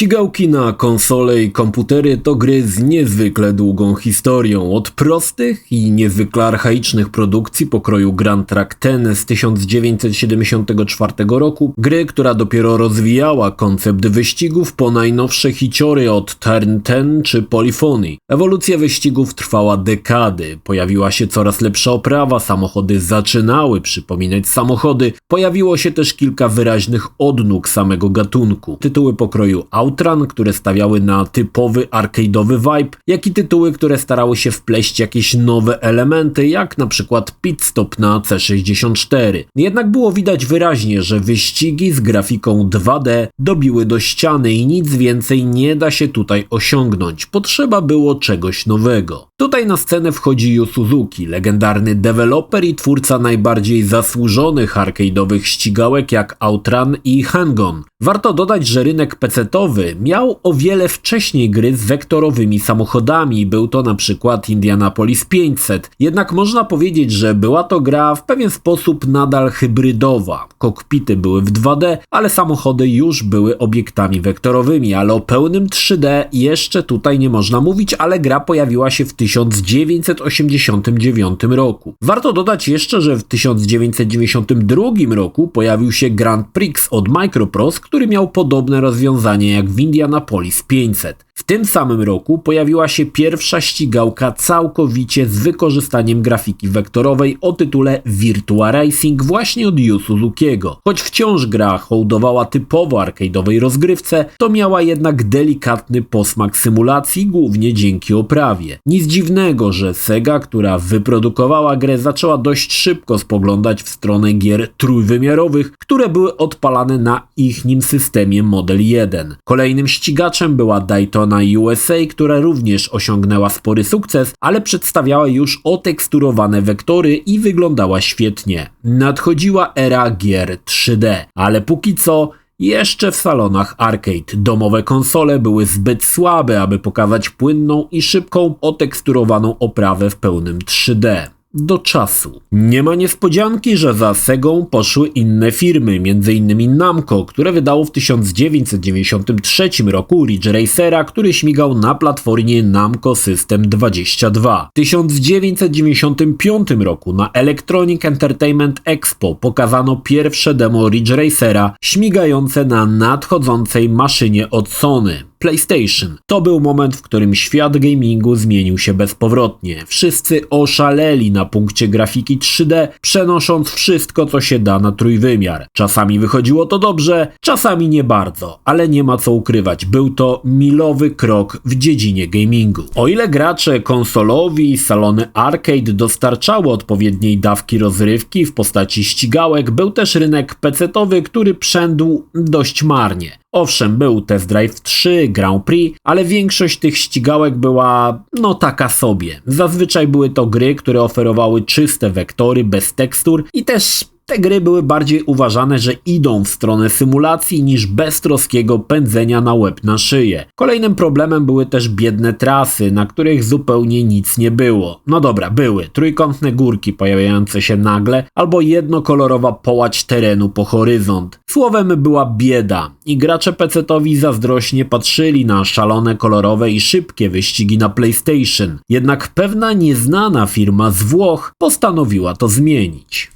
Ścigałki na konsole i komputery to gry z niezwykle długą historią. Od prostych i niezwykle archaicznych produkcji pokroju Grand Track Ten z 1974 roku, gry, która dopiero rozwijała koncept wyścigów po najnowsze hiciory od Turn 10 czy Polyphony. Ewolucja wyścigów trwała dekady, pojawiła się coraz lepsza oprawa, samochody zaczynały przypominać samochody, pojawiło się też kilka wyraźnych odnóg samego gatunku. Tytuły pokroju Outrun, które stawiały na typowy arcade'owy vibe, jak i tytuły, które starały się wpleść jakieś nowe elementy, jak na przykład Pit Stop na C64. Jednak było widać wyraźnie, że wyścigi z grafiką 2D dobiły do ściany i nic więcej nie da się tutaj osiągnąć. Potrzeba było czegoś nowego. Tutaj na scenę wchodzi Yu Suzuki, legendarny deweloper i twórca najbardziej zasłużonych arcade'owych ścigałek jak Outrun i Hang-On. Warto dodać, że rynek PC-towy miał o wiele wcześniej gry z wektorowymi samochodami, był to na przykład Indianapolis 500. Jednak można powiedzieć, że była to gra w pewien sposób nadal hybrydowa. Kokpity były w 2D, ale samochody już były obiektami wektorowymi, ale o pełnym 3D jeszcze tutaj nie można mówić, ale gra pojawiła się w 1989 roku. Warto dodać jeszcze, że w 1992 roku pojawił się Grand Prix od Microprose, który miał podobne rozwiązanie jak w Indianapolis 500. W tym samym roku pojawiła się pierwsza ścigałka całkowicie z wykorzystaniem grafiki wektorowej o tytule Virtua Racing właśnie od Yu Suzukiego. Choć wciąż gra hołdowała typowo arcade'owej rozgrywce, to miała jednak delikatny posmak symulacji, głównie dzięki oprawie. Nic dziwnego, że Sega, która wyprodukowała grę, zaczęła dość szybko spoglądać w stronę gier trójwymiarowych, które były odpalane na ich nim systemie Model 1. Kolejnym ścigaczem była Daytona USA, która również osiągnęła spory sukces, ale przedstawiała już oteksturowane wektory i wyglądała świetnie. Nadchodziła era gier 3D, ale póki co jeszcze w salonach arcade domowe konsole były zbyt słabe, aby pokazać płynną i szybką oteksturowaną oprawę w pełnym 3D do czasu. Nie ma niespodzianki, że za Segą poszły inne firmy, m.in. Namco, które wydało w 1993 roku Ridge Racera, który śmigał na platformie Namco System 22. W 1995 roku na Electronic Entertainment Expo pokazano pierwsze demo Ridge Racera śmigające na nadchodzącej maszynie od Sony. PlayStation. To był moment, w którym świat gamingu zmienił się bezpowrotnie. Wszyscy oszaleli na punkcie grafiki 3D, przenosząc wszystko, co się da na trójwymiar. Czasami wychodziło to dobrze, czasami nie bardzo, ale nie ma co ukrywać, był to milowy krok w dziedzinie gamingu. O ile gracze konsolowi i salony arcade dostarczały odpowiedniej dawki rozrywki w postaci ścigałek, był też rynek pecetowy, który przędł dość marnie. Owszem, był Test Drive 3, Grand Prix, ale większość tych ścigałek była no taka sobie. Zazwyczaj były to gry, które oferowały czyste wektory bez tekstur i też te gry były bardziej uważane, że idą w stronę symulacji niż beztroskiego pędzenia na łeb na szyję. Kolejnym problemem były też biedne trasy, na których zupełnie nic nie było. No dobra, były trójkątne górki pojawiające się nagle, albo jednokolorowa połać terenu po horyzont. Słowem była bieda i gracze pecetowi zazdrośnie patrzyli na szalone kolorowe i szybkie wyścigi na PlayStation. Jednak pewna nieznana firma z Włoch postanowiła to zmienić.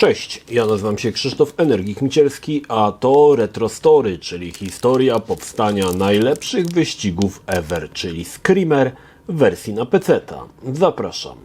Cześć, ja nazywam się Krzysztof Energik Micielski, a to Retro Story, czyli historia powstania najlepszych wyścigów ever, czyli Screamer w wersji na PC. Zapraszam.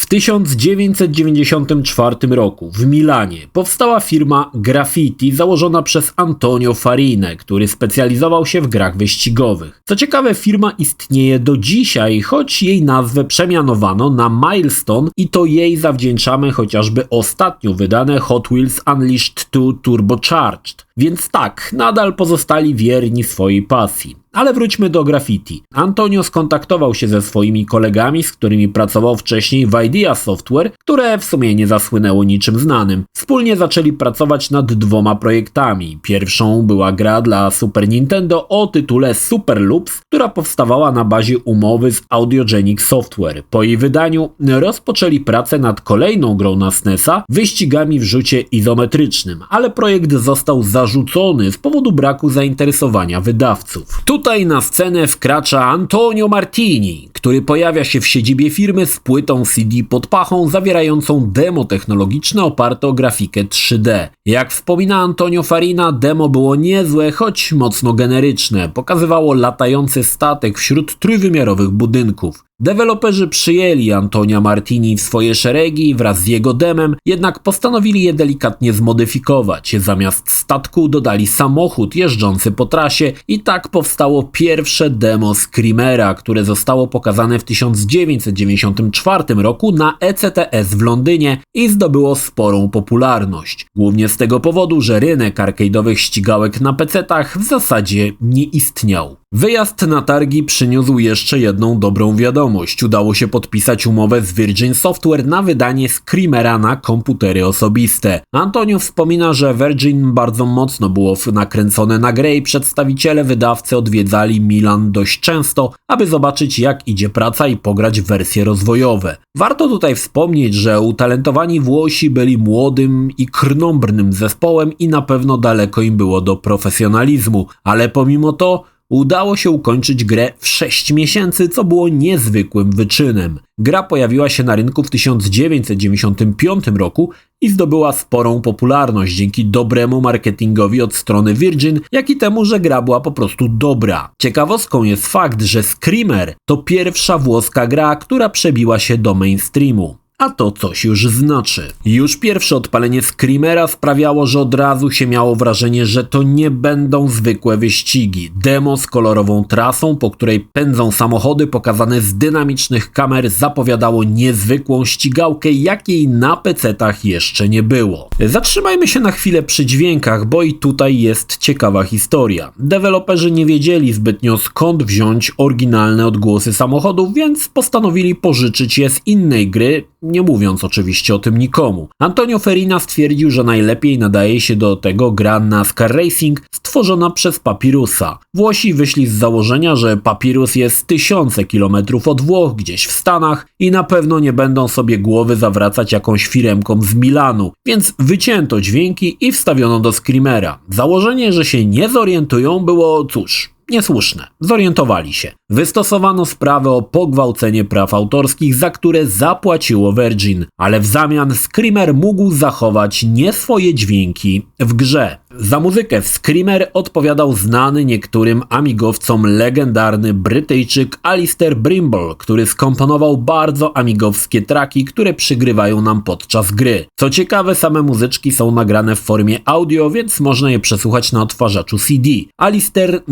W 1994 roku w Milanie powstała firma Graffiti założona przez Antonio Farinę, który specjalizował się w grach wyścigowych. Co ciekawe, firma istnieje do dzisiaj, choć jej nazwę przemianowano na Milestone i to jej zawdzięczamy chociażby ostatnio wydane Hot Wheels Unleashed 2 Turbocharged. Więc tak, nadal pozostali wierni swojej pasji. Ale wróćmy do graffiti. Antonio skontaktował się ze swoimi kolegami, z którymi pracował wcześniej w Idea Software, które w sumie nie zasłynęło niczym znanym. Wspólnie zaczęli pracować nad dwoma projektami. Pierwszą była gra dla Super Nintendo o tytule Super Loops, która powstawała na bazie umowy z Audiogenic Software. Po jej wydaniu rozpoczęli pracę nad kolejną grą na SNESa, wyścigami w rzucie izometrycznym, ale projekt został zarzucony z powodu braku zainteresowania wydawców. Tutaj na scenę wkracza Antonio Martini, który pojawia się w siedzibie firmy z płytą CD pod pachą zawierającą demo technologiczne oparte o grafikę 3D. Jak wspomina Antonio Farina, demo było niezłe, choć mocno generyczne. Pokazywało latający statek wśród trójwymiarowych budynków. Deweloperzy przyjęli Antonia Martini w swoje szeregi wraz z jego demem, jednak postanowili je delikatnie zmodyfikować. Zamiast statku dodali samochód jeżdżący po trasie i tak powstało pierwsze demo Screamera, które zostało pokazane w 1994 roku na ECTS w Londynie i zdobyło sporą popularność. Głównie z tego powodu, że rynek arcade'owych ścigałek na PC-tach w zasadzie nie istniał. Wyjazd na targi przyniósł jeszcze jedną dobrą wiadomość. Udało się podpisać umowę z Virgin Software na wydanie Screamera na komputery osobiste. Antonio wspomina, że Virgin bardzo mocno było nakręcone na grę i przedstawiciele wydawcy odwiedzali Milan dość często, aby zobaczyć jak idzie praca i pograć wersje rozwojowe. Warto tutaj wspomnieć, że utalentowani Włosi byli młodym i krnąbrnym zespołem i na pewno daleko im było do profesjonalizmu, ale pomimo to Udało się ukończyć grę w 6 miesięcy, co było niezwykłym wyczynem. Gra pojawiła się na rynku w 1995 roku i zdobyła sporą popularność dzięki dobremu marketingowi od strony Virgin, jak i temu, że gra była po prostu dobra. Ciekawostką jest fakt, że Screamer to pierwsza włoska gra, która przebiła się do mainstreamu a to coś już znaczy. Już pierwsze odpalenie Screamera sprawiało, że od razu się miało wrażenie, że to nie będą zwykłe wyścigi. Demo z kolorową trasą, po której pędzą samochody pokazane z dynamicznych kamer zapowiadało niezwykłą ścigałkę, jakiej na PC-tach jeszcze nie było. Zatrzymajmy się na chwilę przy dźwiękach, bo i tutaj jest ciekawa historia. Deweloperzy nie wiedzieli zbytnio skąd wziąć oryginalne odgłosy samochodów, więc postanowili pożyczyć je z innej gry, nie mówiąc oczywiście o tym nikomu. Antonio Ferina stwierdził, że najlepiej nadaje się do tego gra NASCAR Racing stworzona przez Papirusa. Włosi wyszli z założenia, że Papirus jest tysiące kilometrów od Włoch, gdzieś w Stanach i na pewno nie będą sobie głowy zawracać jakąś firemką z Milanu, więc wycięto dźwięki i wstawiono do Screamera. Założenie, że się nie zorientują było, cóż, niesłuszne. Zorientowali się. Wystosowano sprawę o pogwałcenie praw autorskich, za które zapłaciło Virgin, ale w zamian Screamer mógł zachować nie swoje dźwięki w grze. Za muzykę w Screamer odpowiadał znany niektórym amigowcom legendarny Brytyjczyk Alistair Brimble, który skomponował bardzo amigowskie traki, które przygrywają nam podczas gry. Co ciekawe, same muzyczki są nagrane w formie audio, więc można je przesłuchać na odtwarzaczu CD. Alistair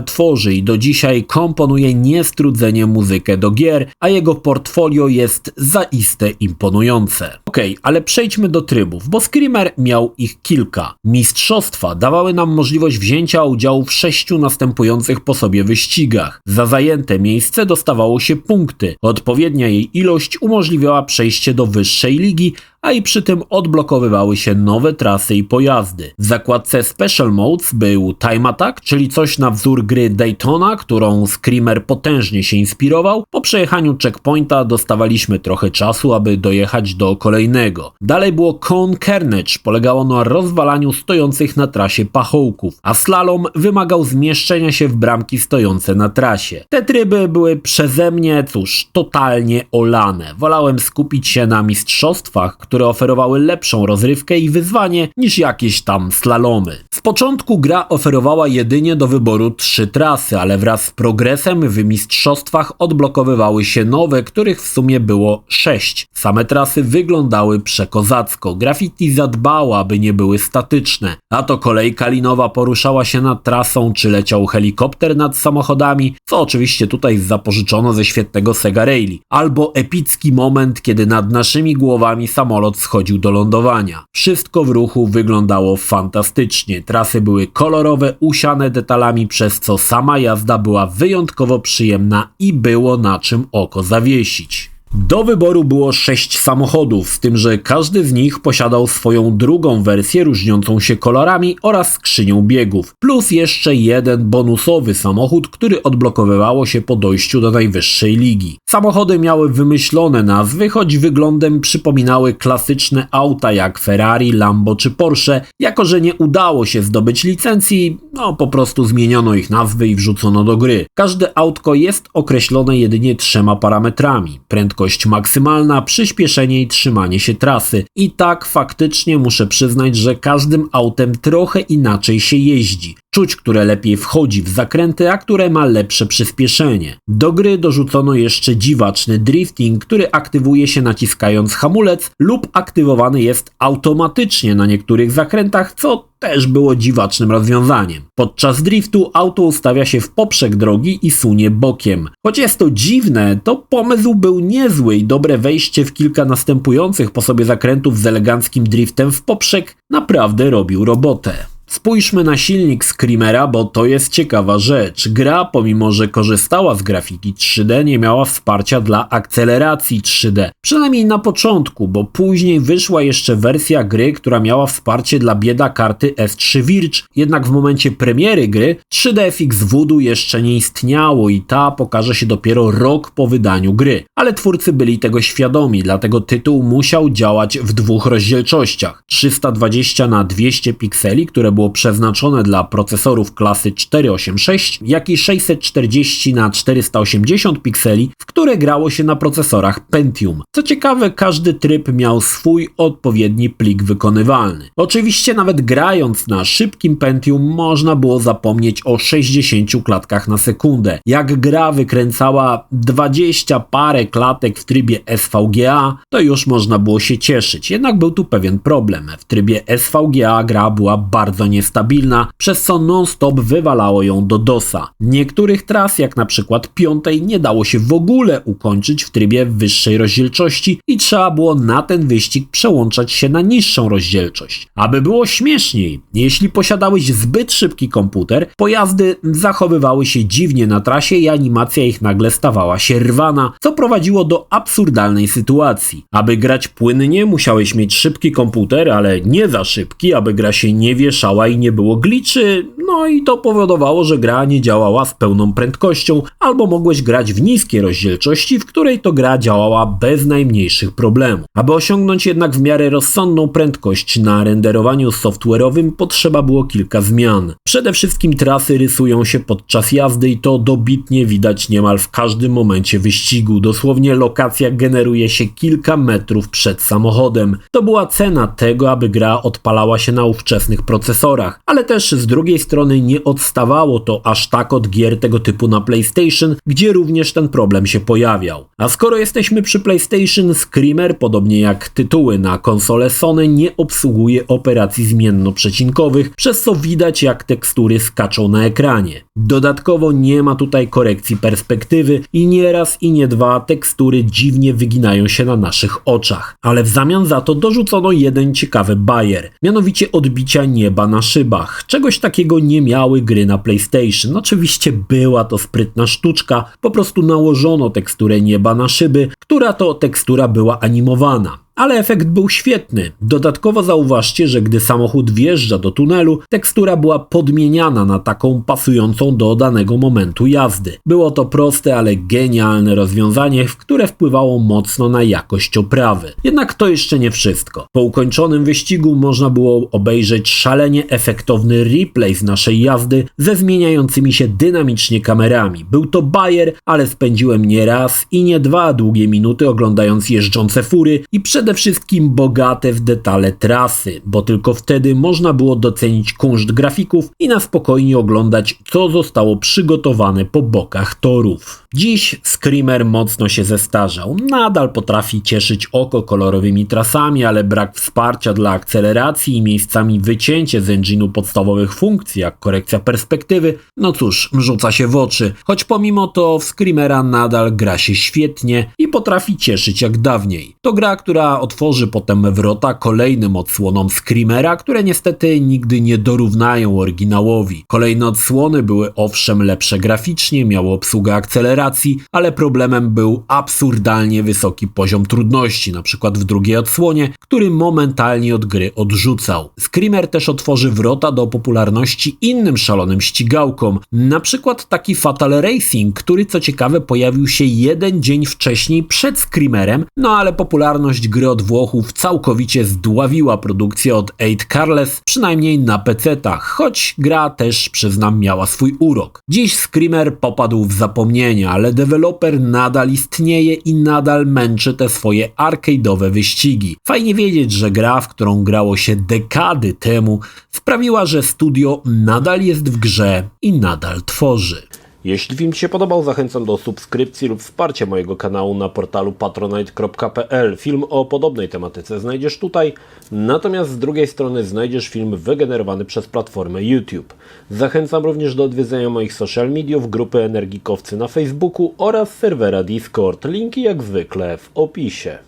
nadal tworzy i do dzisiaj komponuje niestrudzenie muzykę do gier, a jego portfolio jest zaiste imponujące. Okej, okay, ale przejdźmy do trybów, bo Screamer miał ich kilka. Mistrzostwa dawały nam możliwość wzięcia udziału w sześciu następujących po sobie wyścigach. Za zajęte miejsce dostawało się punkty. Odpowiednia jej ilość umożliwiała przejście do wyższej ligi, a i przy tym odblokowywały się nowe trasy i pojazdy. W zakładce Special Modes był Time Attack, czyli coś na wzór gry Daytona, którą Screamer potężnie się inspirował. Po przejechaniu checkpointa dostawaliśmy trochę czasu, aby dojechać do kolejnego. Dalej było Cone Carnage, polegało na rozwalaniu stojących na trasie pachołków, a slalom wymagał zmieszczenia się w bramki stojące na trasie. Te tryby były przeze mnie, cóż, totalnie olane. Wolałem skupić się na mistrzostwach, które oferowały lepszą rozrywkę i wyzwanie niż jakieś tam slalomy. Z początku gra oferowała jedynie do wyboru trzy trasy, ale wraz z progresem w mistrzostwach odblokowywały się nowe, których w sumie było sześć. Same trasy wyglądały przekozacko. Graffiti zadbała, aby nie były statyczne. A to kolej kalinowa poruszała się nad trasą, czy leciał helikopter nad samochodami, co oczywiście tutaj zapożyczono ze świetnego Sega Rally. Albo epicki moment, kiedy nad naszymi głowami samolot samolot schodził do lądowania. Wszystko w ruchu wyglądało fantastycznie. Trasy były kolorowe, usiane detalami, przez co sama jazda była wyjątkowo przyjemna i było na czym oko zawiesić. Do wyboru było sześć samochodów, z tym, że każdy z nich posiadał swoją drugą wersję różniącą się kolorami oraz skrzynią biegów, plus jeszcze jeden bonusowy samochód, który odblokowywało się po dojściu do najwyższej ligi. Samochody miały wymyślone nazwy, choć wyglądem przypominały klasyczne auta jak Ferrari, Lambo czy Porsche. Jako, że nie udało się zdobyć licencji, no po prostu zmieniono ich nazwy i wrzucono do gry. Każde autko jest określone jedynie trzema parametrami: prędkość maksymalna, przyspieszenie i trzymanie się trasy. I tak faktycznie muszę przyznać, że każdym autem trochę inaczej się jeździ. Czuć, które lepiej wchodzi w zakręty, a które ma lepsze przyspieszenie. Do gry dorzucono jeszcze dziwaczny drifting, który aktywuje się naciskając hamulec lub aktywowany jest automatycznie na niektórych zakrętach, co też było dziwacznym rozwiązaniem. Podczas driftu auto ustawia się w poprzek drogi i sunie bokiem. Choć jest to dziwne, to pomysł był niezły i dobre wejście w kilka następujących po sobie zakrętów z eleganckim driftem w poprzek naprawdę robił robotę. Spójrzmy na silnik Screamera, bo to jest ciekawa rzecz. Gra, pomimo że korzystała z grafiki 3D, nie miała wsparcia dla akceleracji 3D. Przynajmniej na początku, bo później wyszła jeszcze wersja gry, która miała wsparcie dla bieda karty S3 Virge. Jednak w momencie premiery gry 3DFX Voodoo jeszcze nie istniało i ta pokaże się dopiero rok po wydaniu gry. Ale twórcy byli tego świadomi, dlatego tytuł musiał działać w dwóch rozdzielczościach. 320 na 200 pikseli, które było przeznaczone dla procesorów klasy 486, jak i 640 na 480 pikseli, w które grało się na procesorach Pentium. Co ciekawe, każdy tryb miał swój odpowiedni plik wykonywalny. Oczywiście nawet grając na szybkim Pentium można było zapomnieć o 60 klatkach na sekundę. Jak gra wykręcała 20 parę klatek w trybie SVGA, to już można było się cieszyć. Jednak był tu pewien problem. W trybie SVGA gra była bardzo niestabilna, przez co non-stop wywalało ją do DOSa. Niektórych tras, jak na przykład piątej, nie dało się w ogóle ukończyć w trybie wyższej rozdzielczości i trzeba było na ten wyścig przełączać się na niższą rozdzielczość. Aby było śmieszniej, jeśli posiadałeś zbyt szybki komputer, pojazdy zachowywały się dziwnie na trasie i animacja ich nagle stawała się rwana, co prowadziło do absurdalnej sytuacji. Aby grać płynnie, musiałeś mieć szybki komputer, ale nie za szybki, aby gra się nie wieszała i nie było gliczy, no i to powodowało, że gra nie działała z pełną prędkością, albo mogłeś grać w niskiej rozdzielczości, w której to gra działała bez najmniejszych problemów. Aby osiągnąć jednak w miarę rozsądną prędkość na renderowaniu software'owym potrzeba było kilka zmian. Przede wszystkim trasy rysują się podczas jazdy i to dobitnie widać niemal w każdym momencie wyścigu. Dosłownie lokacja generuje się kilka metrów przed samochodem. To była cena tego, aby gra odpalała się na ówczesnych procesorach, ale też z drugiej strony nie odstawało to aż tak od gier tego typu na PlayStation, gdzie również ten problem się pojawiał. A skoro jesteśmy przy PlayStation, Screamer, podobnie jak tytuły na konsolę Sony, nie obsługuje operacji zmienno-przecinkowych, przez co widać jak tekstury skaczą na ekranie. Dodatkowo nie ma tutaj korekcji perspektywy i nie raz i nie dwa tekstury dziwnie wyginają się na naszych oczach. Ale w zamian za to dorzucono jeden ciekawy bajer, mianowicie odbicia nieba na szybach. Czegoś takiego nie miały gry na PlayStation. Oczywiście była to sprytna sztuczka, po prostu nałożono teksturę nieba na szyby, która to tekstura była animowana ale efekt był świetny. Dodatkowo zauważcie, że gdy samochód wjeżdża do tunelu, tekstura była podmieniana na taką pasującą do danego momentu jazdy. Było to proste, ale genialne rozwiązanie, które wpływało mocno na jakość oprawy. Jednak to jeszcze nie wszystko. Po ukończonym wyścigu można było obejrzeć szalenie efektowny replay z naszej jazdy ze zmieniającymi się dynamicznie kamerami. Był to bajer, ale spędziłem nie raz i nie dwa długie minuty oglądając jeżdżące fury i przede wszystkim bogate w detale trasy, bo tylko wtedy można było docenić kunszt grafików i na spokojnie oglądać, co zostało przygotowane po bokach torów. Dziś Screamer mocno się zestarzał. Nadal potrafi cieszyć oko kolorowymi trasami, ale brak wsparcia dla akceleracji i miejscami wycięcie z engine'u podstawowych funkcji, jak korekcja perspektywy, no cóż, rzuca się w oczy. Choć pomimo to w Screamera nadal gra się świetnie i potrafi cieszyć jak dawniej. To gra, która otworzy potem wrota kolejnym odsłonom Screamera, które niestety nigdy nie dorównają oryginałowi. Kolejne odsłony były owszem lepsze graficznie, miały obsługę akceleracji, ale problemem był absurdalnie wysoki poziom trudności, na przykład w drugiej odsłonie, który momentalnie od gry odrzucał. Screamer też otworzy wrota do popularności innym szalonym ścigałkom, na przykład taki Fatal Racing, który co ciekawe pojawił się jeden dzień wcześniej przed Screamerem, no ale popularność gry od Włochów całkowicie zdławiła produkcję od 8 Carless, przynajmniej na PC-tach, choć gra też przyznam miała swój urok. Dziś Screamer popadł w zapomnienie, ale deweloper nadal istnieje i nadal męczy te swoje arcade'owe wyścigi. Fajnie wiedzieć, że gra, w którą grało się dekady temu, sprawiła, że studio nadal jest w grze i nadal tworzy. Jeśli film się podobał, zachęcam do subskrypcji lub wsparcia mojego kanału na portalu patronite.pl. Film o podobnej tematyce znajdziesz tutaj, natomiast z drugiej strony znajdziesz film wygenerowany przez platformę YouTube. Zachęcam również do odwiedzenia moich social mediów, grupy Energikowcy na Facebooku oraz serwera Discord. Linki jak zwykle w opisie.